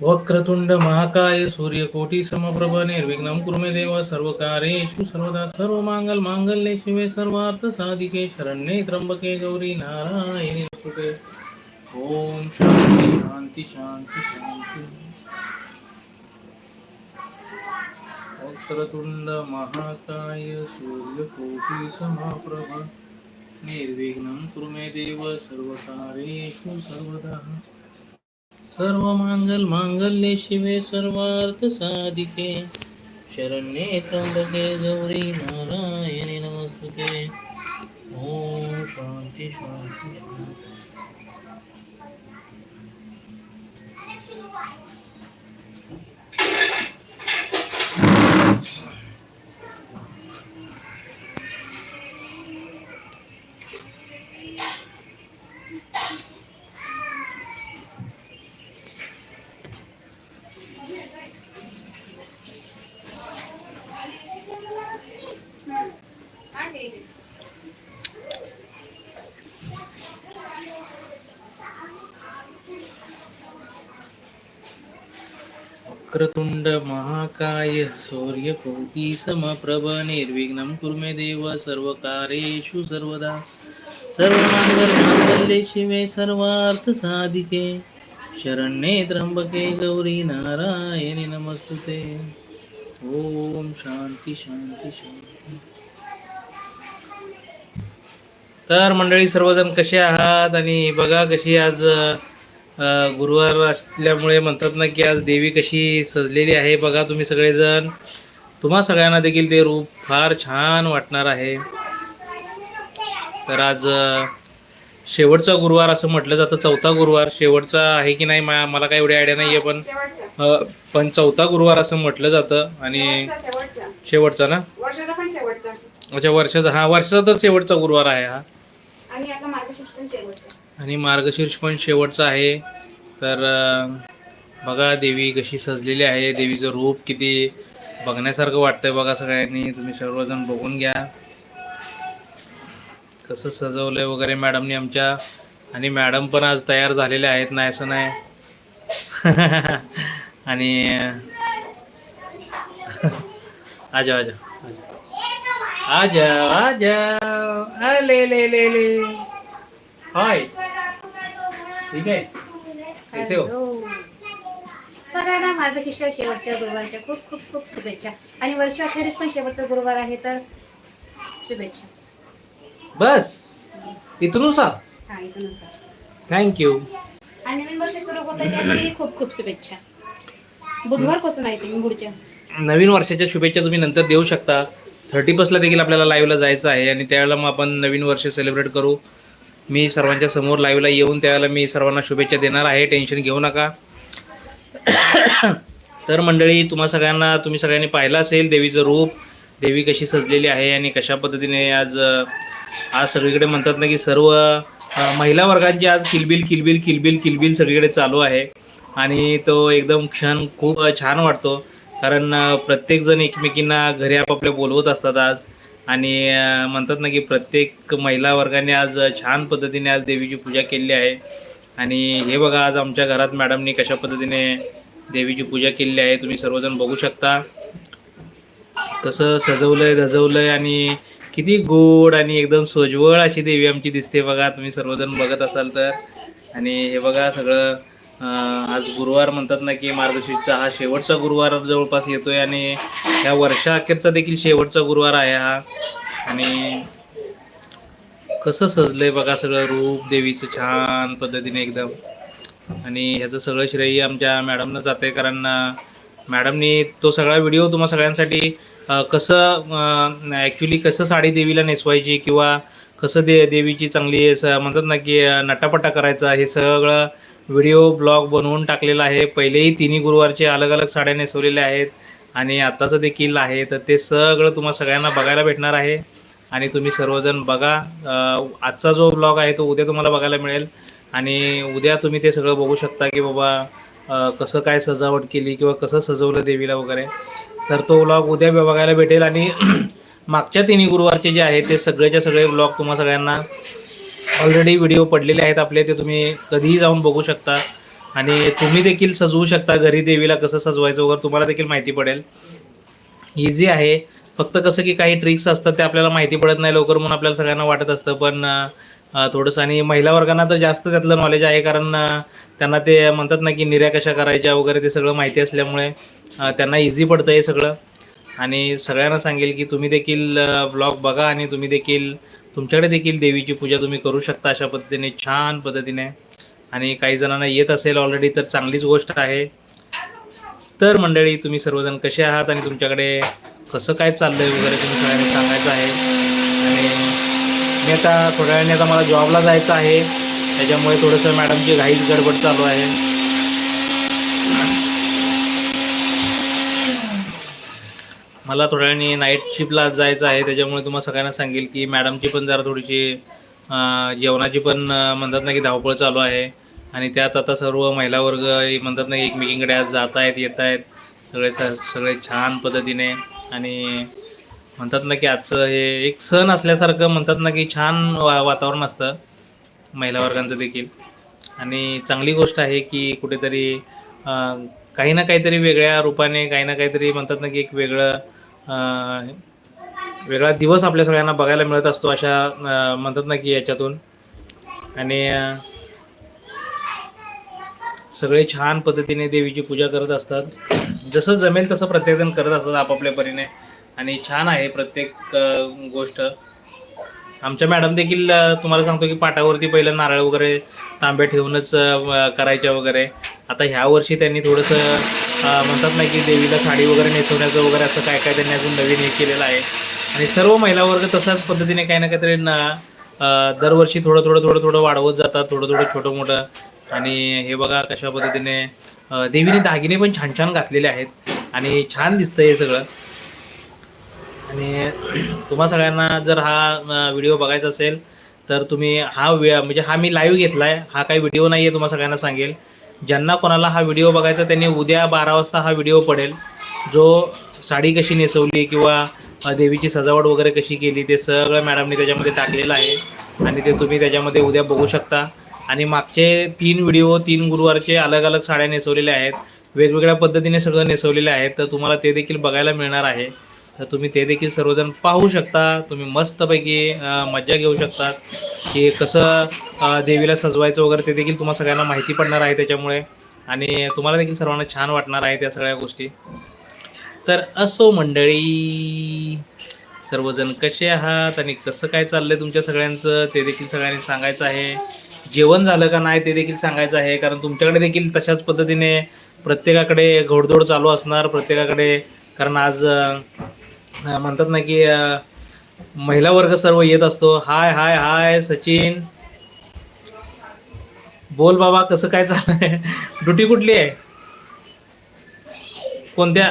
वक्रतुंड महाकाय सूर्यकोटी समप्रभ निर्विघ्नं कुरु मे देव सर्वकार्येषु सर्वदा सर्वमांगल मांगल्ये शिवे सर्वार्थ साधिके शरण्ये त्र्यंबके गौरी नारायणी नमोस्तुते ओम शांती शांती शांती शांती वक्रतुंड महाकाय सूर्यकोटी समप्रभ निर्विघ्नं कुरु मे देव सर्वकार्येषु सर्वदा सर्व मांगल मांगल्ये शिवे सर्वार्थ साधिके. शरण्ये त्र्यंबके गौरी नारायणी नमस्ते. ओम शांती शांती शांती. वक्रतुंड महाकाय सूर्यकोटी समप्रभ निर्विघ्नं कुरु देव सर्वकारेषु सर्वदा। सर्वमांगल शिवे सर्वार्थ साधिके शरण्ये त्र्यंबके गौरी नारायणी नमस्तुते। ओम शांती शांती शांती तर मंडळी सर्वजण कसे आहात? आणि बघा कशी आज गुरुवार असल्यामुळे म्हणतात ना की आज देवी कशी सजलेली आहे बघा तुम्ही सगळेजण. तुम्हा सगळ्यांना देखील ते रूप फार छान वाटणार आहे. तर आज शेवटचा गुरुवार असं म्हटलं जातं चौथा गुरुवार. शेवटचा आहे की नाही मा- मला काही एवढी आयडिया नाही आहे पण पण चौथा गुरुवार असं म्हटलं जातं आणि शेवटचा ना? अच्छा वर्षाचा. हा वर्षाचा तर शेवटचा गुरुवार आहे हा. आणि मार्गशीर्ष पण शेवटचा आहे. तर बघा देवी कशी सजलेली आहे. देवीचं रूप किती बघण्यासारखं वाटतंय बघा सगळ्यांनी. तुम्ही सर्वजण बघून घ्या. कसं सजवलंय वगैरे मॅडमनी आमच्या. आणि मॅडम पण आज तयार झालेल्या आहेत. नाही असं नाही. आणि आजा आजा आजा आजा ले ले ले ले. हाय. ठीक आहे? कैसे हो? सगळ्यांना मार्गशीर्ष शेवटच्या गुरुवारच्या खूप खूप खूप शुभेच्छा. आणि वर्ष अखेरीस पण शेवटचा गुरुवार आहे तर शुभेच्छा. बस. इथून सा हा इथनुसार थँक्यू आणि नवीन वर्ष सुरू होत आहे त्यासाठी खूप खूप शुभेच्छा. बुधवारपासून आहे ते पुढच्या. नवीन वर्षाच्या शुभेच्छा तुम्ही नंतर देऊ शकता. थर्टी फर्स्टला देखील आपल्याला लाईव्हला जायचं आहे आणि त्यावेळेला मग आपण नवीन वर्ष सेलिब्रेट करू. मी सर्वांच्या समोर लाईव्हला येऊन त्यावेळेला मी सर्वांना शुभेच्छा देणार आहे. टेन्शन घेऊ नका. तर मंडळी तुम्हा सगळ्यांना तुम्ही सगळ्यांनी पाहिलं असेल देवीचं रूप. देवी कशी सजलेली आहे आणि कशा पद्धतीने आज आज सगळीकडे म्हणतात ना की सर्व महिला वर्गांची आज किलबिल किलबिल किलबिल किलबिल सगळीकडे चालू आहे. आणि तो एकदम क्षण खूप छान वाटतो. कारण प्रत्येकजण एकमेकींना घरी आपापल्या बोलवत असतात आज. आणि म्हणतात ना की प्रत्येक महिला वर्गाने आज छान पद्धतीने आज देवीची पूजा केलेली आहे. आणि हे बघा आज आमच्या घरात मॅडमनी कशा पद्धतीने देवीची पूजा केलेली आहे तुम्ही सर्वजण बघू शकता. कसं सजवलंय धजवलंय आणि किती गोड आणि एकदम सोजवळ अशी देवी आमची दिसते बघा तुम्ही सर्वजण बघत असाल तर. आणि हे बघा सगळं आज गुरुवार म्हणतात ना की मार्गशीर्षचा हा शेवटचा गुरुवार जवळपास येतोय आणि ह्या वर्षाअखेरचा देखील शेवटचा गुरुवार आहे हा. आणि कसं सजलंय बघा सगळं रूप देवीचं छान पद्धतीने एकदम. आणि ह्याचं सगळं श्रेय आमच्या मॅडमनं जाते कारण मॅडमनी तो सगळा व्हिडिओ तुम्हा सगळ्यांसाठी कसं ॲक्च्युली कसं साडी देवीला नेसवायची किंवा कसं दे देवीची चांगली असं म्हणतात ना की नटापटा करायचा हे सगळं व्हिडिओ ब्लॉग बनवून टाकलेला आहे. पहिलेही तिन्ही गुरुवारचे अलग अलग साड्या नेसवलेल्या आहेत आणि आत्ताचं देखील आहे. तर ते सगळं तुम्हाला सगळ्यांना बघायला भेटणार आहे. आणि तुम्ही सर्वजण बघा. आजचा जो ब्लॉग आहे तो उद्या तुम्हाला बघायला मिळेल. आणि उद्या तुम्ही ते सगळं बघू शकता की बाबा कसं काय सजावट केली किंवा कसं सजवलं देवीला वगैरे. तर तो ब्लॉग उद्या बघायला भेटेल. आणि मागच्या तिन्ही गुरुवारचे जे आहे ते सगळेच्या सगळे ब्लॉग तुम्हाला सगळ्यांना ऑलरेडी व्हिडिओ पडलेले आहेत आपले ते तुम्ही कधीही जाऊन बघू शकता. आणि तुम्ही देखील सजवू शकता घरी देवीला कसं सजवायचं वगैरे तुम्हाला देखील माहिती पडेल. इझी आहे. फक्त कसं की काही ट्रिक्स असतात ते आपल्याला माहिती पडत नाही लवकर म्हणून आपल्याला सगळ्यांना वाटत असतं. पण थोडंसं आणि महिला वर्गांना तर जास्त त्यातलं नॉलेज आहे कारण त्यांना ते म्हणतात ना की निर्या कशा करायच्या वगैरे ते सगळं माहिती असल्यामुळे त्यांना इझी पडतं हे सगळं. आणि सगळ्यांना सांगेल की तुम्ही देखील ब्लॉग बघा आणि तुम्ही देखील तुमच्याकडे देखील देवीची पूजा तुम्ही करू शकता अशा पद्धतीने छान पद्धतीने. आणि काही जणांना येत असेल ऑलरेडी तर चांगलीच गोष्ट आहे. तर मंडळी तुम्ही सर्वजण कसे आहात आणि तुमच्याकडे कसं काय चाललंय वगैरे तुम्ही सगळ्यांना सांगायचं आहे. आणि मी आता थोड्या वेळाने आता मला जॉबला जायचं आहे. त्याच्यामुळे थोडंसं मॅडमची घाईच गडबड चालू आहे. मला थोड्या वेळाने नाईट शिफ्टला जायचं आहे त्याच्यामुळे तुम्हाला सगळ्यांना सांगेल की मॅडमची पण जरा थोडीशी जेवणाची पण म्हणतात ना की धावपळ चालू आहे. आणि त्यात आता सर्व महिला वर्ग हे म्हणतात ना की एकमेकींकडे आज जात आहेत येत आहेत. सगळे स- सगळे छान पद्धतीने. आणि म्हणतात ना की आजचं हे एक सण असल्यासारखं म्हणतात ना की छान वा वातावरण असतं महिला वर्गांचं देखील. आणि चांगली गोष्ट आहे की कुठेतरी काही ना काहीतरी वेगळ्या रूपाने काही ना काहीतरी म्हणतात ना की एक वेगळं वेगळा दिवस आपल्या सगळ्यांना बघायला मिळत असतो अशा म्हणतात ना की याच्यातून. आणि सगळे छान पद्धतीने देवीची पूजा करत असतात. जसं जमेल तसं प्रत्येकजण करत असतात आपापल्या परीने. आणि छान आहे प्रत्येक गोष्ट. आमच्या मॅडम देखील तुम्हाला सांगतो की पाटावरती पहिलं नारळ वगैरे तांब्या ठेवूनच करायच्या वगैरे. आता ह्या वर्षी त्यांनी थोडंसं म्हणतात ना की देवीला साडी वगैरे नेसवण्याचं वगैरे असं काय काय त्यांनी अजून नवीन हे केलेलं आहे. आणि सर्व महिला वर्ग तसाच पद्धतीने काही ना काहीतरी न दरवर्षी थोडं थोडं थोडं थोडं वाढवत जातात थोडं थोडं छोटं मोठं. आणि हे बघा कशा पद्धतीने देवीने दागिने पण छान छान घातलेले आहेत. आणि छान दिसतं हे सगळं. आणि तुम्हा सगळ्यांना जर हा व्हिडिओ बघायचा असेल तर तुम्ही हा म्हणजे हा मी लाईव्ह घेतला आहे हा काही व्हिडिओ नाही आहे तुम्हाला सगळ्यांना सांगेल. ज्यांना कोणाला हा व्हिडिओ बघायचा त्यांनी उद्या बारा वाजता हा व्हिडिओ पडेल. जो साडी कशी नेसवली किंवा देवीची सजावट वगैरे कशी केली ते सगळं मॅडमने त्याच्यामध्ये टाकलेलं आहे. आणि ते तुम्ही त्याच्यामध्ये उद्या बघू शकता. आणि मागचे तीन व्हिडिओ तीन गुरुवारचे अलग अलग साड्या नेसवलेल्या आहेत. वेगवेगळ्या पद्धतीने सगळं नेसवलेले आहेत तर तुम्हाला ते देखील बघायला मिळणार आहे. तर तुम्ही ते देखील सर्वजण पाहू शकता. तुम्ही मस्तपैकी मज्जा घेऊ शकता की कसं देवीला सजवायचं वगैरे ते देखील तुम्हाला सगळ्यांना माहिती पडणार आहे त्याच्यामुळे. आणि तुम्हाला देखील सर्वांना छान वाटणार आहे त्या सगळ्या गोष्टी. तर असो मंडळी सर्वजण कसे आहात आणि कसं काय चाललंय तुमच्या सगळ्यांचं ते देखील सगळ्यांनी सांगायचं आहे. जेवण झालं का नाही ते देखील सांगायचं आहे. कारण तुमच्याकडे देखील तशाच पद्धतीने प्रत्येकाकडे घोडदोड चालू असणार प्रत्येकाकडे. कारण आज म्हणतात ना की महिला वर्ग सर्व येत असतो. हाय हाय हाय सचिन. बोल बाबा कसं काय चाललंय? ड्युटी कुठली आहे? कोणत्या?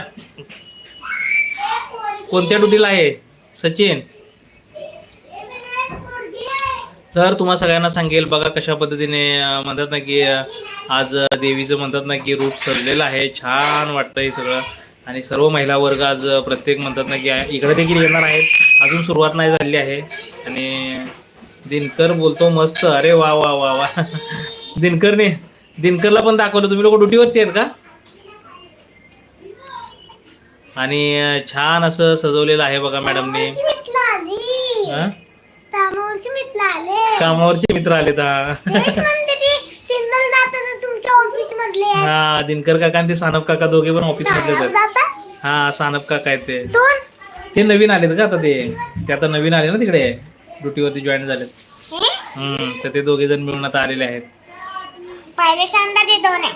कोणत्या ड्युटीला आहे? सचिन. तर तुम्हा सगळ्यांना सांगेल बघा कशा पद्धतीने म्हणतात ना की आज देवीचं म्हणतात ना की रूप सरलेलं आहे. छान वाटतं हे सगळं. आणि सर्व महिला वर्ग आज प्रत्येक म्हणतात ना की इकडे देखील येणार आहेत. अजून सुरुवात नाही झाली आहे. आणि दिनकर बोलतो मस्त. अरे वा वा वा वा. दिनकरने दिनकरला पण दाखवलं. तुम्ही लोक ड्युटीवरती आहेत का? आणि छान असं सजवलेलं आहे बघा मॅडमने हा? कामावरचे मित्र आले. कामावरचे मित्र आलेत हा तेच म्हणते ते सिग्नल जाताना तुमच्या ऑफिस मधले आहेत. हा दिनकर काका आणि ते सानप काका दोघे पण ऑफिस मधले आहेत हा सानप काका आहेत ते. दोन? ते नवीन आलेत का आता ते? ते आता नवीन आले ना तिकडे? ड्युटीवरती जॉईन झालेत. हे? हम्म तर ते दोघे जण मिळून आता आलेले आहेत. पहिले सांगा ते दोन आहे.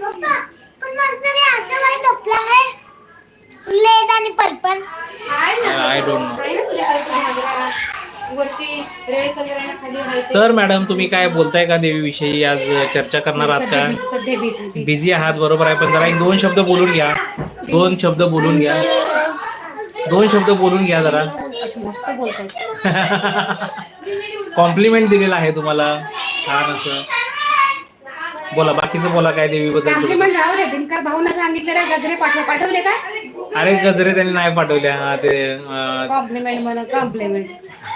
पप्पा, पण माझं तरी असं मला झोपलं आहे. लेद आणि पर्पल आय डोंट नो तर मॅडम तुम्ही काय बोलताय का देवीविषयी? आज चर्चा करणार आहात का. बिझी आहात बरोबर आहे. पण जरा एक दोन शब्द बोलून घ्या. दोन शब्द बोलून घ्या. दोन शब्द बोलून घ्या जरा. कॉम्प्लिमेंट दिलेला आहे तुम्हाला. छान असं. बोला बाकीचं बोला काय देवीबद्दल भाऊना सांगितलेलं गजरे पाठवले का? अरे गजरे त्यांनी नाही पाठवले हा ते कॉम्प्लिमेंट म्हणा कॉम्प्लिमेंट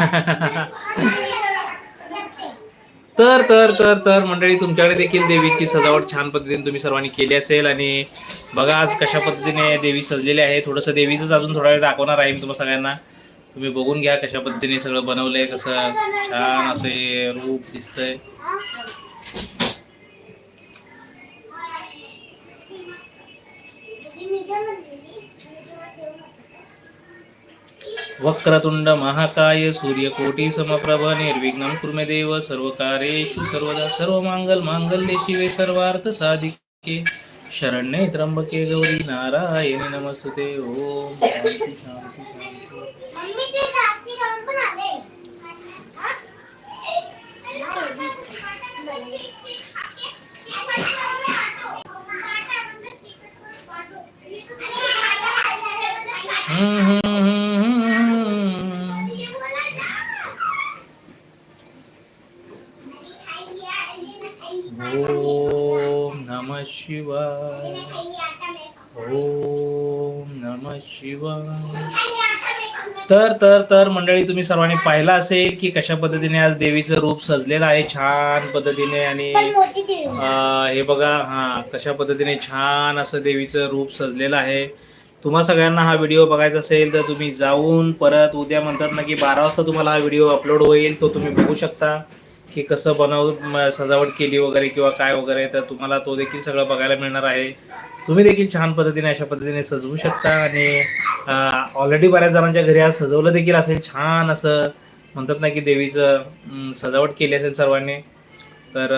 तर तर तर तर मंडळी तुमच्याकडे देखील देवीची सजावट छान पद्धतीने तुम्ही सर्वांनी केली असेल आणि बघा आज कशा पद्धतीने देवी सजलेली आहे. थोडंसं देवीचंच अजून थोडा वेळ दाखवणार आहे मी तुम्हाला सगळ्यांना. तुम्ही बघून घ्या कशा पद्धतीने सगळं बनवलंय कसं छान असं हे रूप दिसतंय. वक्रतुंड महाकाय सूर्यकोटी समप्रभ निर्विघ्नं कुर्मे देव सर्व कार्येषु सर्वदा सर्व मांगल मांगल्ये शिवे सर्वार्थ साधिके. शरण्ये त्र्यंबके गौरी नारायणी नमस्ते ओम शांती शांती. हम्म, हम्म, शिवाय. ओम नमः शिवाय. तर तर तर मंडळी तुम्ही सर्वांनी पाहिलं असेल की कशा पद्धतीने आज देवीचं रूप सजलेलं आहे छान पद्धतीने आणि हे बघा हा कशा पद्धतीने छान असं देवीचं रूप सजलेलं आहे. तुम्हा सगळ्यांना हा व्हिडिओ बघायचा असेल तर तुम्ही जाऊन परत उद्या म्हणतात ना की बारा वाजता तुम्हाला हा व्हिडिओ अपलोड होईल तो तुम्ही बघू शकता. की कसं बनव सजावट केली वगैरे किंवा काय वगैरे तर तुम्हाला तो देखील सगळं बघायला मिळणार आहे. तुम्ही देखील छान पद्धतीने अशा पद्धतीने सजवू शकता आणि ऑलरेडी बऱ्याच जणांच्या घरी आज सजवलं देखील असेल छान असं म्हणतात ना की देवीचं सजावट केली असेल सर्वांनी. तर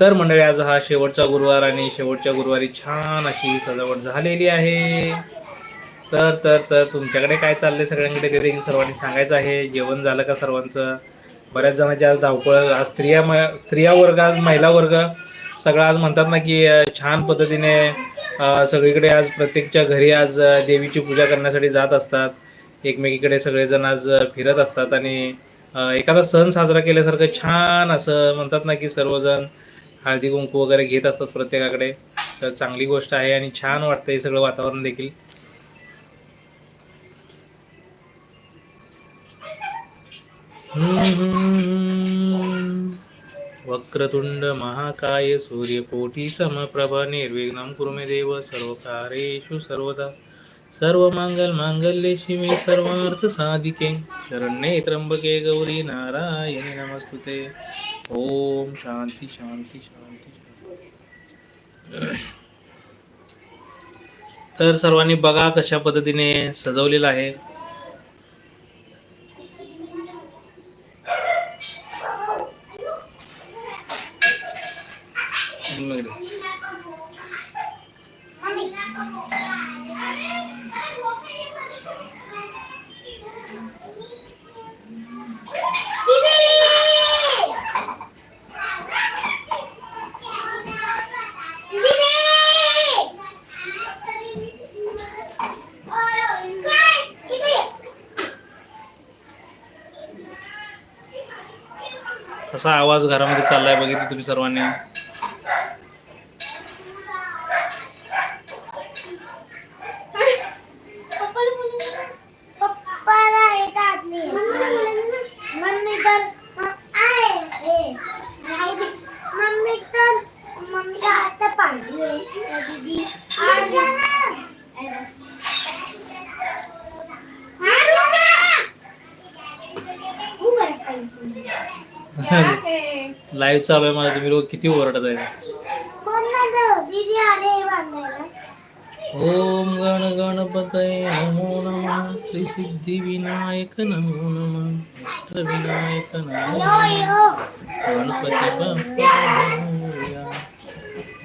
तर मंडळी आज हा शेवटचा गुरुवार आणि शेवटच्या गुरुवारी छान अशी सजावट झालेली आहे. तर तर तर तुमच्याकडे काय चाललंय सगळ्यांकडे? ते देखील सर्वांनी सांगायचं आहे. जेवण झालं का सर्वांचं? बऱ्याच जणांची आज धावपळ आज स्त्रिया म- स्त्रिया वर्ग आज महिला वर्ग सगळं आज म्हणतात ना की छान पद्धतीने सगळीकडे आज प्रत्येकच्या घरी आज देवीची पूजा करण्यासाठी जात असतात. एकमेकीकडे सगळेजण आज फिरत असतात आणि एखादा सण साजरा केल्यासारखं छान असं म्हणतात ना की सर्वजण हळदी कुंकू वगैरे घेत असतात प्रत्येकाकडे. तर चांगली गोष्ट आहे आणि छान वाटतं हे सगळं वातावरण देखील. वक्रतुंड महाकाय सूर्यकोटी समप्रभ निर्विघ्न कुरु मे देव सर्वकारेषु सर्वदा। सर्व मांगल मांगल्ये शिवे सर्वार्थ साधिके शरण्ये त्र्यंबके गौरी नारायणी नमस्तुते। ओम शांती शांती शांती तर सर्वांनी बघा कशा पद्धतीने सजवलेलं आहे. चाललाय बघितलं तुम्ही सर्वांनी पप्पाला एक आदमी मम्मी तर आहे ए, राहू दे. मम्मी तर मम्मीला आता पाहिजे आहे दीदी लाईव्ह चालू आहे मला तुम्ही किती ओरडत आहे? ओम गण गणपतये नमो नमः. श्री सिद्धी विनायक नमो नमः. विनायक नमो गणपती.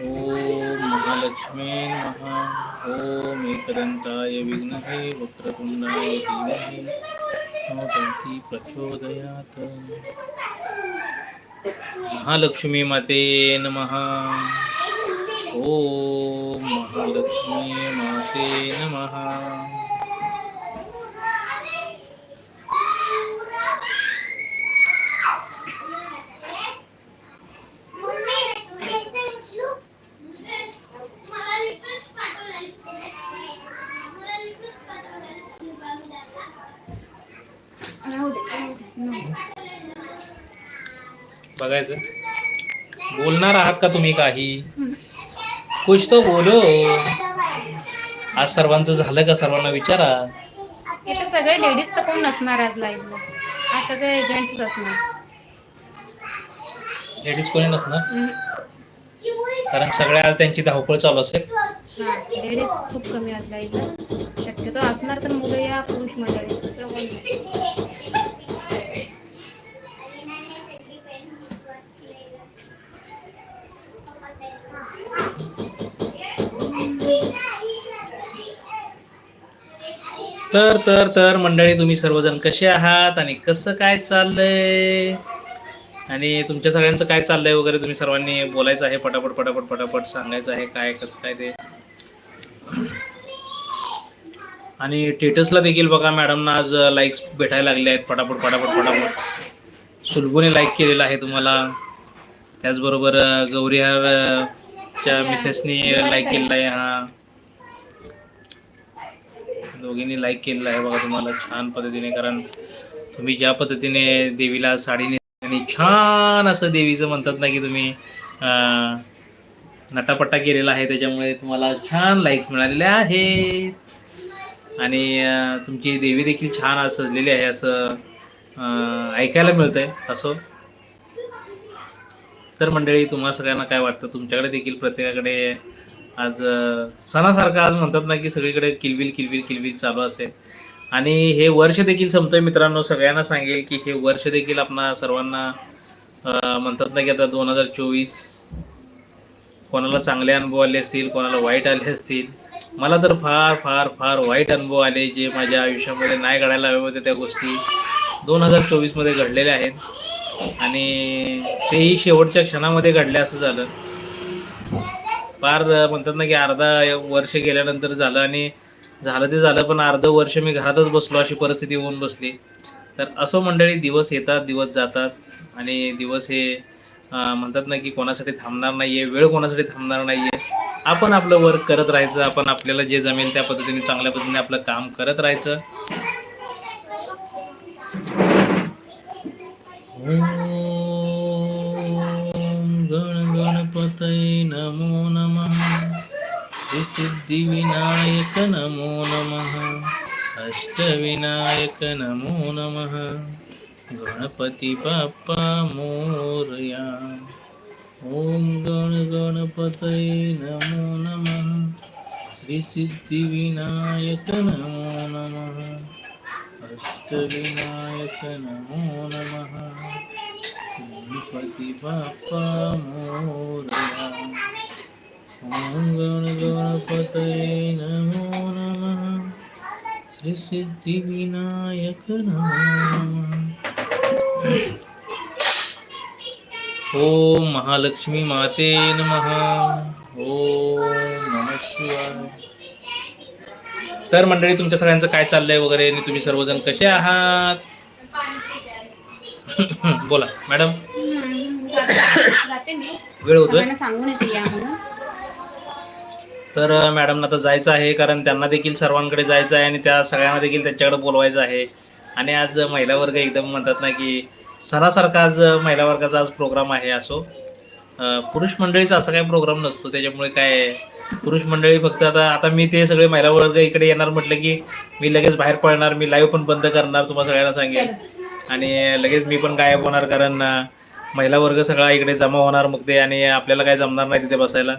ओम महालक्ष्मी नमः. ओम एकदंताय विघ्नहे वक्रतुंडाय धीमहि. प्रचोदयात. महालक्ष्मी माते नमः। ओम महालक्ष्मी माते नमः राहू दे राहू दे नको. बघायचं. बोलणार आहात का तुम्ही काही? कुछ तो बोलो. आज सर्वांचं झालं का? सर्वांना विचारा. इथे सगळे लेडीज तर कोण नसणार आज लाईव्हला आज सगळे जेंट्सच असणार. लेडीज कोणी नसणार. कारण सगळ्या आज त्यांची धावपळ चालू असेल. लेडीज खूप कमी आज लाईव्हला शक्यतो असणार तर मुलं या पुरुष मंडळी. दुसरं कोण नाही. तर तर तर मंडळी तुम्ही सर्वजण कसे आहात आणि कसं काय चाललंय? आणि तुमच्या सगळ्यांचं काय चाललंय वगैरे तुम्ही सर्वांनी बोलायचं आहे पटापट पटापट पटापट सांगायचं आहे काय कसं काय ते? आणि टेटसला देखील बघा मॅडमना आज लाईक्स भेटायला लागले आहेत पटापट पटापट पटापट. सुलभूने लाईक केलेलं आहे तुम्हाला. त्याचबरोबर गौरीहारच्या मिसेसनी लाईक केलेला आहे हा. दोघींनी लाईक केलेलं आहे. बघा तुम्हाला छान पद्धतीने कारण तुम्ही ज्या पद्धतीने देवीला साडीने आणि छान असं देवीचं म्हणतात ना की तुम्ही नटापट्टा केलेला आहे. त्याच्यामुळे तुम्हाला छान लाईक्स मिळालेले आहेत. आणि तुमची देवी देखील छान सजलेली आहे असं ऐकायला मिळतं आहे असो. तर मंडळी तुम्हाला सगळ्यांना काय वाटतं? तुमच्याकडे देखील प्रत्येकाकडे आज सणासारखं आज म्हणतात ना की सगळीकडे किलबिल किलबिल किलबिल चालू असेल. आणि हे वर्ष देखील संपतंय मित्रांनो. सगळ्यांना सांगेल की हे वर्ष देखील आपणा सर्वांना म्हणतात ना की आता दोन हजार चोवीस कोणाला चांगले अनुभव आले असतील कोणाला वाईट आले असतील. मला तर फार फार फार वाईट अनुभव आले जे माझ्या आयुष्यामध्ये नाही घडायला हवे होते त्या गोष्टी. दोन हजार चोवीसमध्ये घडलेल्या आहेत. आणि तेही शेवटच्या क्षणामध्ये घडल्या असं झालं. फार म्हणतात ना की अर्धा वर्ष गेल्यानंतर झालं आणि झालं ते झालं पण अर्ध वर्ष मी घरातच बसलो अशी परिस्थिती होऊन बसली. तर असो मंडळी दिवस येतात दिवस जातात आणि दिवस हे म्हणतात ना की कोणासाठी थांबणार नाही आहे वेळ कोणासाठी थांबणार नाही आहे आपण आपलं वर्क करत राहायचं आपण आपल्याला जे जमेल त्या पद्धतीने चांगल्या पद्धतीने आपलं काम करत राहायचं. ओम गणपतये नमो नमः। सिद्धिविनायक नमो नमः। अष्टविनायक नमो नमः। गणपती बाप्पा मोरया। ओम गण गणपतये नमो नमः। श्रीसिद्धिविनायक नमो नमः। अष्टविनायक नमो नमः। गणपती बाप्पा मोरया। गणपतये नमो नमः श्रीसिद्धिविनायक नमः ॐ महालक्ष्मी माते नमः. ॐ नमः शिवाय. तर मंडळी तुमच्या सगळ्यांचं काय चाललंय वगैरे? आणि तुम्ही सर्वजण कसे आहात? बोला मॅडम. जाते मी. वेळ होतोय? सगळ्यांना सांगून येते या म्हणून. तर मॅडमना तर जायचं आहे कारण त्यांना देखील सर्वांकडे जायचं आहे आणि त्या सगळ्यांना देखील त्यांच्याकडे बोलवायचं आहे. आणि आज महिला वर्ग एकदम म्हणतात ना की सणासारखा आज महिला वर्गाचा आज प्रोग्राम आहे असो. पुरुष मंडळीचा असा काही प्रोग्राम नसतो त्याच्यामुळे काय पुरुष मंडळी फक्त आता आता मी ते सगळे महिला वर्ग इकडे येणार म्हटलं की मी लगेच बाहेर पडणार मी लाईव्ह पण बंद करणार तुम्हाला सगळ्यांना सांगेल आणि लगेच मी पण गायब होणार कारण महिला वर्ग सगळा इकडे जमा होणार मग ते आणि आपल्याला काय जमणार नाही तिथे बसायला.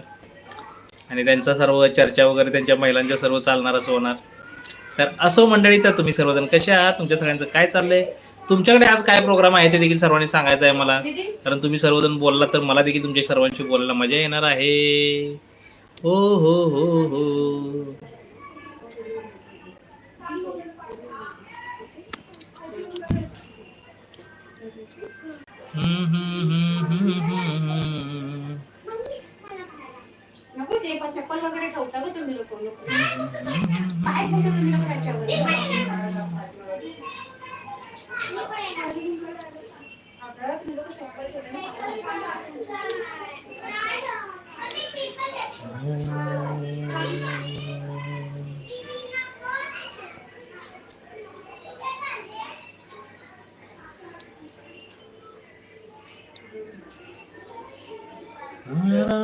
आणि त्यांचा सर्व चर्चा वगैरे त्यांच्या महिलांच्या सर्व चालणार असं होणार. तर असो मंडळी तर तुम्ही सर्वजण कसे आहात? तुमच्या सगळ्यांचं काय चाललंय? तुमच्याकडे आज काय प्रोग्राम आहे ते देखील सर्वांनी सांगायचं आहे मला. कारण तुम्ही सर्वजण बोलला तर मला देखील तुमच्या सर्वांशी बोलायला मजा येणार आहे. हो हो हो हो. चप्पल वगैरे ठेवता का तुम्ही लोक काय ठेवता तुम्ही लोक त्याच्यावर? आता तुम्ही लोकं चप्पल ठेवता ना.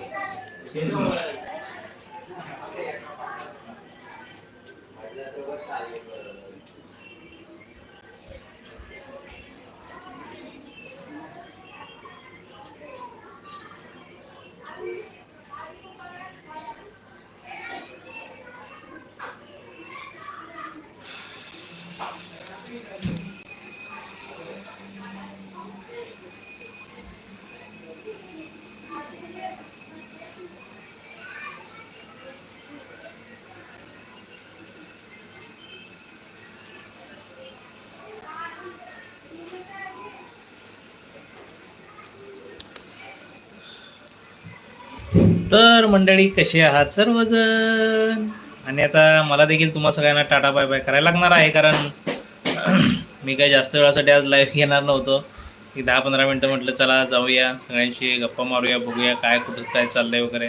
नारायणी नमस्तुते तर मंडळी कसे आहात सर्वजण? आणि आता मला देखील तुम्हा सगळ्यांना टाटा बाय बाय करायला लागणार आहे कारण मी काही जास्त वेळासाठी आज लाईव्ह घेणार नव्हतो. की दहा पंधरा मिनटं म्हटलं चला जाऊया सगळ्यांशी गप्पा मारूया बघूया काय कुठं काय चाललं आहे वगैरे.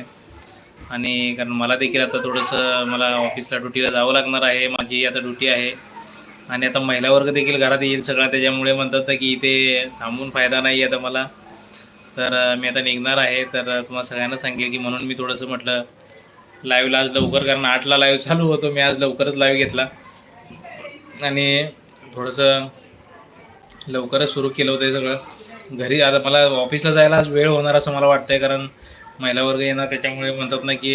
आणि कारण मला देखील आता थोडंसं मला ऑफिसला ड्युटीला जावं लागणार आहे माझी आता ड्युटी आहे. आणि आता महिला वर्ग देखील घरात येईल सगळा त्याच्यामुळे म्हणतात की इथे थांबून फायदा नाही आता मला. तर मी आता निघणार आहे. तर तुम्हाला सगळ्यांना सांगेल की म्हणून मी थोडंसं म्हटलं लाईव्हला आज लवकर कारण आठला लाईव्ह चालू होतो. मी आज लवकरच लाईव्ह घेतला. आणि थोडंसं लवकरच सुरू केलं होतं सगळं. घरी आता मला ऑफिसला जायला आज वेळ होणार असं मला वाटतंय. कारण महिला वर्ग येणार त्याच्यामुळे म्हणतात ना की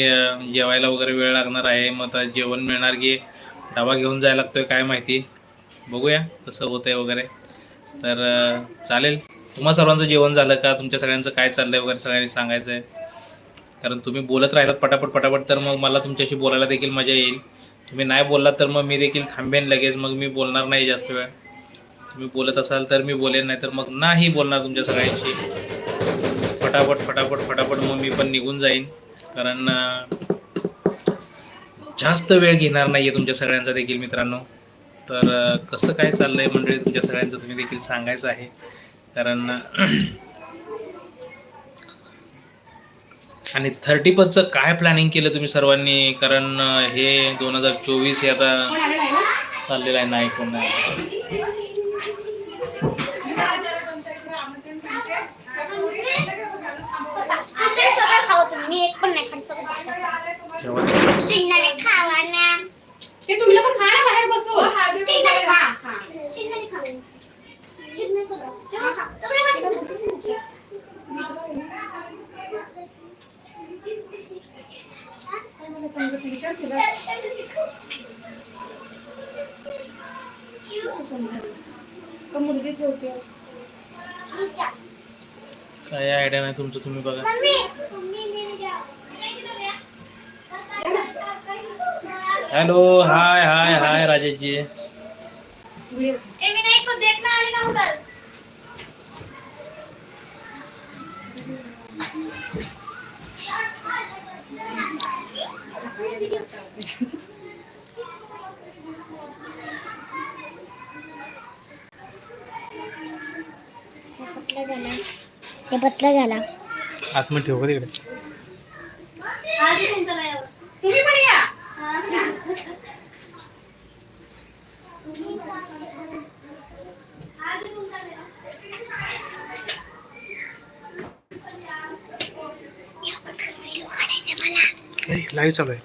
जेवायला वगैरे वेळ लागणार आहे. मग आता जेवण मिळणार की डबा घेऊन जायला लागतोय काय माहिती. बघूया कसं होतंय वगैरे. तर चालेल. तुम्हा सर्वांचं जेवण झालं का? तुमच्या सगळ्यांचं काय चाललंय वगैरे सगळ्यांनी सांगायचं आहे कारण तुम्ही बोलत राहिलात पटापट पटापट तर मग मला तुमच्याशी बोलायला देखील मजा येईल. तुम्ही नाही बोललात तर मग मी देखील थांबेन लगेच. मग मी बोलणार नाही जास्त वेळ. तुम्ही बोलत असाल तर मी बोलेन नाही तर मग नाही बोलणार तुमच्या सगळ्यांशी. फटाफट फटाफट फटाफट मग मी पण निघून जाईन. कारण जास्त वेळ घेणार नाही आहे तुमच्या सगळ्यांचा देखील मित्रांनो. तर कसं काय चाललं आहे मंडळी तुमच्या सगळ्यांचं तुम्ही देखील सांगायचं आहे. कारण आणि थर्टी पदचं काय प्लॅनिंग केलं तुम्ही सर्वांनी? कारण हे दोन हजार चोवीस हे आता? चाललेलं आहे नाही कोण नाही समजत विचार केला मुलगी ठेवते काय आयडिया नाही तुमचं तुम्ही बघा मी हॅलो हाय हाय हाय राजेशजी व्हिडिओ ए, मी नाही देखना आले ना उधर पतला झाला हे पतला झाला. आतमध्ये ठेव का तिकडे तुम्ही पण या. लाईव्ह चालू आहे.